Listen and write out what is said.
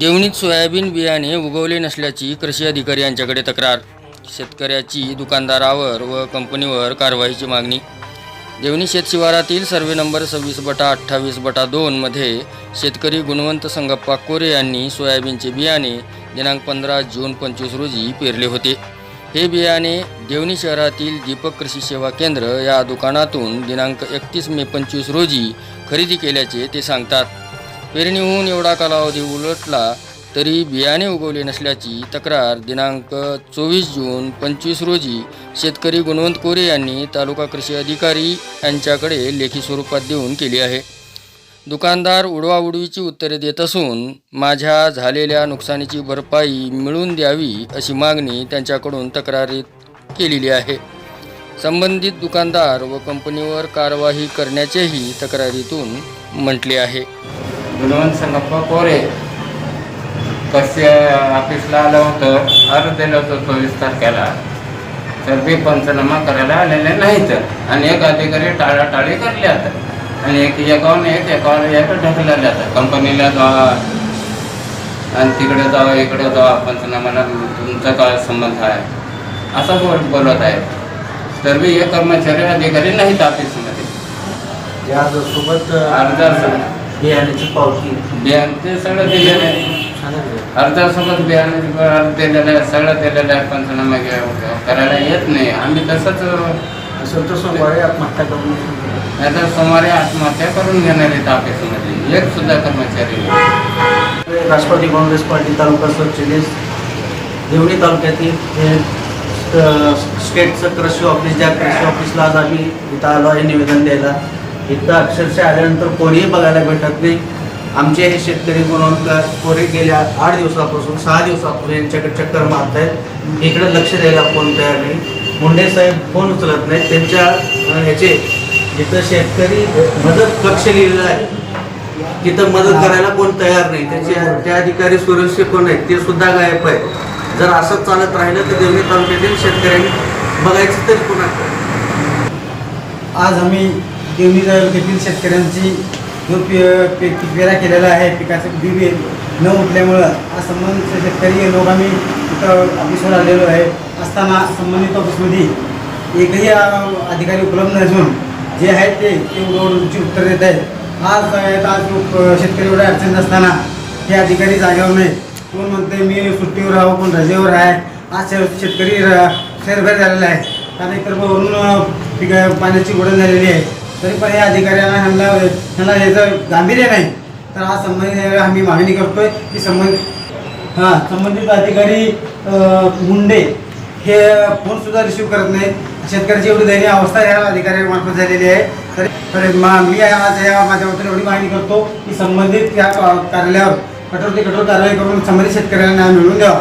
देवणीत soybean बियाणे उगवले नसल्याची कृषी अधिकारी यांच्याकडे तक्रार. शेतकऱ्याची दुकानदारावर व कंपनीवर कारवाईची मागणी. देवणी शेतशिवारातील सर्वे नंबर सव्वीस बटा अठ्ठावीस बटा दोनमध्ये शेतकरी गुणवंत संगप्पा कोरे यांनी सोयाबीनचे बियाणे दिनांक पंधरा जून पंचवीस रोजी पेरले होते. हे बियाणे देवणी शहरातील दीपक कृषी सेवा केंद्र या दुकानातून दिनांक एकतीस मे पंचवीस रोजी खरेदी केल्याचे ते सांगतात. पेरणीहून एवढा कालावधी उलटला तरी बियाणे उगवले नसल्याची तक्रार दिनांक चोवीस जून पंचवीस रोजी शेतकरी गुणवंत कोरे यांनी तालुका कृषी अधिकारी यांच्याकडे लेखी स्वरूपात देऊन केली आहे. दुकानदार उडवाउडवीची उत्तरे देत असून माझ्या झालेल्या नुकसानीची भरपाई मिळवून द्यावी अशी मागणी त्यांच्याकडून तक्रारीत केलेली आहे. संबंधित दुकानदार व कंपनीवर कारवाई करण्याचेही तक्रारीतून म्हटले आहे. गुणवंत संगप्पा कोरे. कसे ऑफिसला आलं होतं अर्ज दिलं होतं चोवीस तारखेला. तर बी पंचनामा करायला आलेले नाहीत. आणि एक अधिकारी टाळाटाळी करले आता. आणि एक एकावर एक एकावर एक ढकलले आता. कंपनीला जावा आणि तिकडे जावा इकडे जावा पंचनामाला तुमचा काय संबंध आहे? असं बोल बोलत आहे तर बी एक कर्मचारी अधिकारी नाहीत ऑफिसमध्ये अर्जासोबत. बियाण्याची पावती. बियाण ते सगळं दिलेलं आहे. अर्जासोबत बियाणे दिलेलं आहे सगळं दिलेलं आहे पंचनामा करायला येत नाही. आम्ही तसंच तर सोमवारी आत्महत्या करून नाहीतर सोमवारी आत्महत्या करून घेणार आहेत ऑफिसमध्ये. एक सुद्धा कर्मचारी नाही. राष्ट्रवादी काँग्रेस पार्टी तालुका सरचिलीस देवणी तालुक्यातील हे स्ट- स्टेटचं कृषी ऑफिस ज्या कृषी ऑफिसला आज आम्ही इथं आलो आहे निवेदन द्यायला इथं अक्षरशः आल्यानंतर कोणीही बघायला भेटत नाही. आमचे हे शेतकरी म्हणून कोणी गेल्या आठ दिवसापासून सहा दिवसापासून यांच्याकडे चक्कर मारत आहेत इकडे लक्ष द्यायला कोण तयार नाही. मुंडे साहेब फोन उचलत नाहीत. त्यांच्या ह्याचे जिथं शेतकरी मदत कक्ष लिहिलेलं आहे तिथं मदत करायला कोण तयार नाही. त्याचे त्या अधिकारी सुरक्षित कोण आहेत ते सुद्धा गायब आहे जर असंच चालत राहिलं तर देवणी तालुक्यातील शेतकऱ्यांनी बघायचं तरी कोणाकडे आज आम्ही देवणी तालुक्यातील शेतकऱ्यांची जो पि पे पेरा केलेला आहे पिकाचं बी न उठल्यामुळं आज संबंधित शेतकरी लोक आम्ही इथं ऑफिसवर आलेलो आहे. असताना संबंधित ऑफिसमध्ये एकही अधिकारी उपलब्ध नसून जे आहेत ते रोडची उत्तर देत आहेत. आज आज शेतकरी एवढ्या अडचण नसताना हे अधिकारी जागेवर नाही. कोण म्हणते मी सुट्टीवर आहो कोण रजेवर आहे? आज शे- शेतकरी शेरभर झालेला आहे. कारण एकतर वरून अ, पिका पाण्याची गोडण झालेली आहे. तरी पण या अधिकाऱ्यांना ह्यांना ह्यांना याचं गांभीर्य नाही तर आज संबंधित आम्ही मागणी करतोय की संबंधित हां संबंधित अधिकारी मुंडे हे फोनसुद्धा रिसीव करत नाही शेतकऱ्याची एवढी दयनीय अवस्था या अधिकाऱ्यांमार्फत झालेली आहे. तर तर मा मी आज या माध्यमातून एवढी मागणी करतो की संबंधित या कार्यालयावर कठोर ते कठोर कारवाई करून संबंधित शेतकऱ्यांना मिळवून द्यावा.